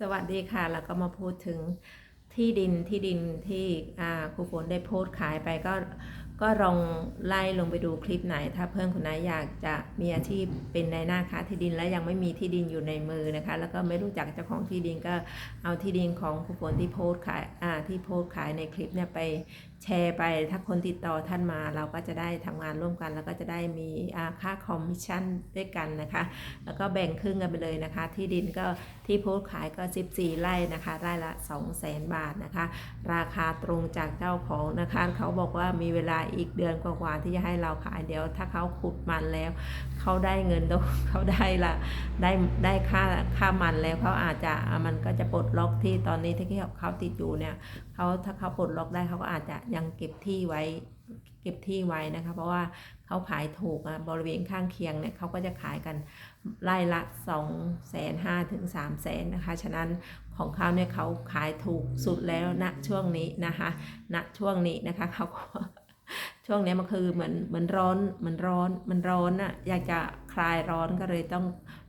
สวัสดีค่ะ แล้วก็มาพูดถึงที่ดินที่ดินที่ครูฝนได้โพสต์ขายไปก็ก็ลองไล่ลงไปดูคลิปไหน ถ้าเพื่อนคนไหนอยากจะมีอาชีพเป็นในหน้าค้าที่ดินและยังไม่มีที่ดินอยู่ในมือนะคะ แล้วก็ไม่รู้จักเจ้าของที่ดินก็เอาที่ดินของครูฝนที่โพสต์ขายที่โพสต์ขายในคลิปเนี่ยไป แชร์ไปถ้าคนติดต่อท่านมาเราก็จะได้ทำงานร่วมกัน แล้วก็จะได้มีค่าคอมมิชชั่นด้วยกันนะคะ แล้วก็แบ่งครึ่งกันไปเลยนะคะ ที่ดินก็ที่โพสขายก็ 14 ไร่นะคะไร่ละ 2 0 0 0 0 0 บาทนะคะ ราคาตรงจากเจ้าของนะคะ เขาบอกว่ามีเวลาอีกเดือนกว่าๆที่จะให้เราขายเดี๋ยว ถ้าเขาขุดมันแล้ว เขาได้เงินเขาได้ละได้ได้ค่าค่ามันแล้วเขาอาจจะมันก็จะปลดล็อกที่ตอนนี้ที่เขาติดอยู่เนี่ยเขาถ้าเขาปลดล็อกได้เขาก็อาจจะยังเก็บที่ไว้ เก็บที่ไว้นะคะ เพราะว่าเขาขายถูกอะบริเวณข้างเคียงเนี่ยเขาก็จะขายกันไล่ละ2องแสนห้าถึง3ามแสนนะคะ ฉะนั้นของเขาเนี่ยเขาขายถูกสุดแล้วณช่วงนี้นะคะณช่วงนี้นะคะเขาก็ช่วงนี้มันคือเหมือนเหมือนร้อนเหมือนร้อนมันร้อนอะอยากจะคลายร้อนก็เลยต้อง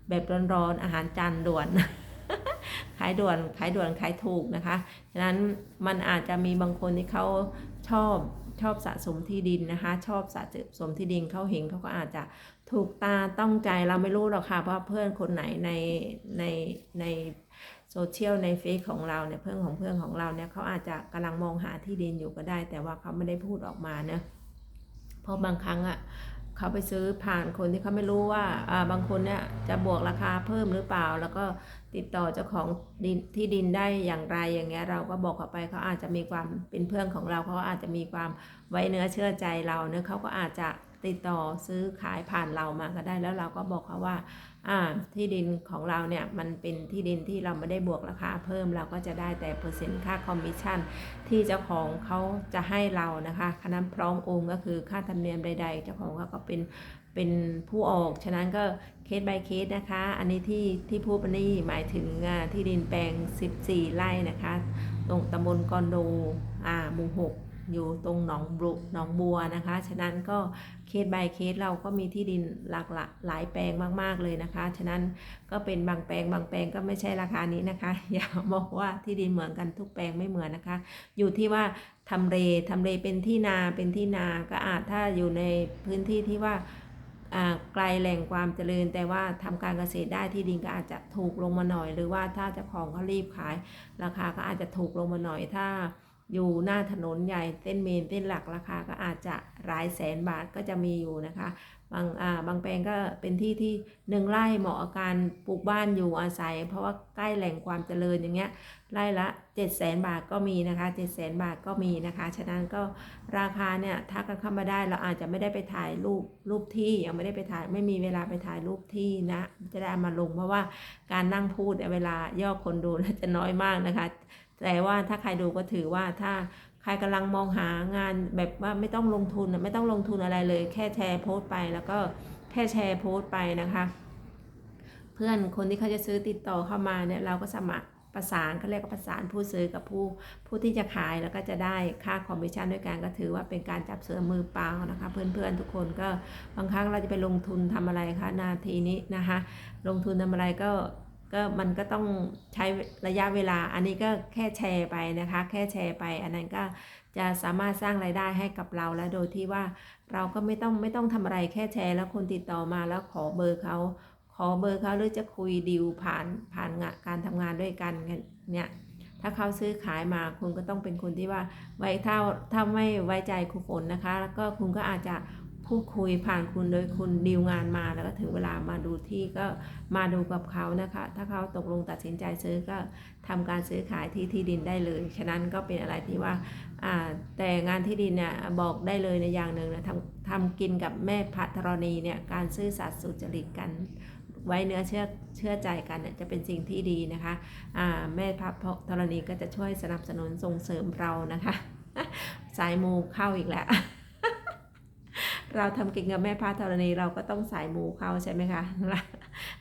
แบบร้อนๆอาหารจานด่วน ขายด่วนขายด่วนขายถูกนะคะฉะนั้นมันอาจจะมีบางคนที่เขาชอบชอบสะสมที่ดินนะคะ ชอบสะสมที่ดินเขาเห็นเขาก็อาจจะถูกตาต้องใจเราไม่รู้หรอกค่ะเพราะเพื่อนคนไหนในในในโซเชียลในเฟซของเราเนี่ยเพื่อนของเพื่อนของเราเนี่ยเขาอาจจะกำลังมองหาที่ดินอยู่ก็ได้ แต่ว่าเขาไม่ได้พูดออกมาเนะเพราะบางครั้งอะ เขาไปซื้อผ่านคนที่เขาไม่รู้ว่าอ่าบางคนเนี่ยจะบวกราคาเพิ่มหรือเปล่า แล้วก็ติดต่อเจ้าของดินที่ดินได้อย่างไรอย่างเงี้ยเราก็บอกเขาไปเขาอาจจะมีความเป็นเพื่อนของเราเขาอาจจะมีความไว้เนื้อเชื่อใจเราเนื้อเขาก็อาจจะ ติดต่อซื้อขายผ่านเรามาก็ได้ แล้วเราก็บอกเขาว่าอ่าที่ดินของเราเนี่ยมันเป็นที่ดินที่เราไม่ได้บวกราคาเพิ่มเราก็จะได้แต่เปอร์เซ็นต์ค่าคอมมิชชั่นที่เจ้าของเขาจะให้เรานะคะคณะพร้อมองค์ก็คือค่าธรรมเนียมใด ๆ เจ้าของเขาก็เป็นเป็นผู้ออก ฉะนั้นก็เคส by เคสนะคะ อันนี้ที่ที่พูดมานี่หมายถึงที่ดินแปลง 14 ไร่นะคะ ตรงตำบลกอนโดอ่าหมู่หก อยู่ตรงหนองบุหนองบัวนะคะ ฉะนั้นก็เคส by เคสเราก็มีที่ดินหลากหลายหลายแปลงมาก ๆ เลยนะคะ ฉะนั้นก็เป็นบางแปลงบางแปลงก็ไม่ใช่ราคานี้นะคะ อย่าบอกว่าที่ดินเหมือนกันทุกแปลงไม่เหมือนนะคะ อยู่ที่ว่าทำเลทำเลเป็นที่นาเป็นที่นาก็อาจถ้าอยู่ในพื้นที่ที่ว่าอ่าไกลแหล่งความเจริญ แต่ว่าทำการเกษตรได้ที่ดินก็อาจจะถูกลงมาหน่อย หรือว่าถ้าเจ้าของเขารีบขาย ราคาก็อาจจะถูกลงมาหน่อยถ้า อยู่หน้าถนนใหญ่เส้นเมนเส้นหลักราคาก็อาจจะหลายแสนบาทก็จะมีอยู่นะคะ บางอ่าบางแปลงก็เป็นที่ที่หนึ่งไร่เหมาะกับการปลูกบ้านอยู่อาศัย เพราะว่าใกล้แหล่งความเจริญอย่างเงี้ยไร่ละ7 0 0 0 0 0 บาทก็มีนะคะ7 0 0 0 0 บาทก็มีนะคะ ฉะนั้นก็ราคาเนี่ยถ้ากันเข้ามาได้เราอาจจะไม่ได้ไปถ่ายรูปรูปที่ยังไม่ได้ไปถ่ายไม่มีเวลาไปถ่ายรูปที่นะ จะได้ามาลงเพราะว่าการนั่งพูดเวลายอดคนดูจะน้อยมากนะคะ แต่ว่าถ้าใครดูก็ถือว่าถ้า ใครกำลังมองหางานแบบว่าไม่ต้องลงทุนไม่ต้องลงทุนอะไรเลย แค่แชร์โพสต์ไปแล้วก็แค่แชร์โพสต์ไปนะคะ เพื่อนคนที่เขาจะซื้อติดต่อเข้ามาเนี่ยเราก็สมัครประสานเขาเรียกว่าประสานผู้ซื้อกับผู้ผู้ที่จะขายแล้วก็จะได้ค่าคอมมิชชั่นด้วยกันก็ถือว่าเป็นการจับเสือมือเปล่านะคะ เพื่อนๆทุกคนก็บางครั้งเราจะไปลงทุนทำอะไรคะนาทีนี้นะคะ ลงทุนทำอะไรก็ ก็มันก็ต้องใช้ระยะเวลา อันนี้ก็แค่แชร์ไปนะคะ แค่แชร์ไป อันนั้นก็จะสามารถสร้างรายได้ให้กับเราและโดยที่ว่าเราก็ไม่ต้องไม่ต้องทำอะไรแค่แชร์ แล้วคนติดต่อมาแล้วขอเบอร์เขาขอเบอร์เขาหรือจะคุยดีลผ่านผ่านงานการทำงานด้วยกันเนี่ยถ้าเขาซื้อขายมาคุณก็ต้องเป็นคนที่ว่าไว้ถ้าถ้าไม่ไว้ใจคุณฝนนะคะ แล้วก็คุณก็อาจจะ พูดคุยผ่านคุณโดยคุณดีลงานมาแล้วก็ถึงเวลามาดูที่ก็มาดูกับเขานะคะ ถ้าเขาตกลงตัดสินใจซื้อก็ทำการซื้อขายที่ที่ดินได้เลย ฉะนั้นก็เป็นอะไรที่ว่าแต่งานที่ดินเนี่ยบอกได้เลยในอย่างหนึ่งนะทำทำกินกับแม่พัทรณีเนี่ยการซื่อสัตย์สุจริตกันไว้เนื้อเชื่อเชื่อใจกันจะเป็นสิ่งที่ดีนะคะแม่พระธรณีก็จะช่วยสนับสนุนส่งเสริมเรานะคะ สายมูเข้าอีกแล้ว เราทำกินกับแม่พระธรณีเราก็ต้องสายมูเขาใช่ไหมคะ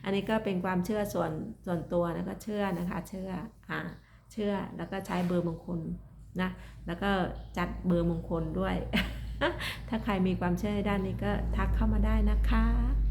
อันนี้ก็เป็นความเชื่อส่วนส่วนตัวนะคะเชื่อนะคะเชื่ออ่าเชื่อแล้วก็ใช้เบอร์มงคลนะแล้วก็จัดเบอร์มงคลด้วย ถ้าใครมีความเชื่อในด้านนี้ก็ทักเข้ามาได้นะคะ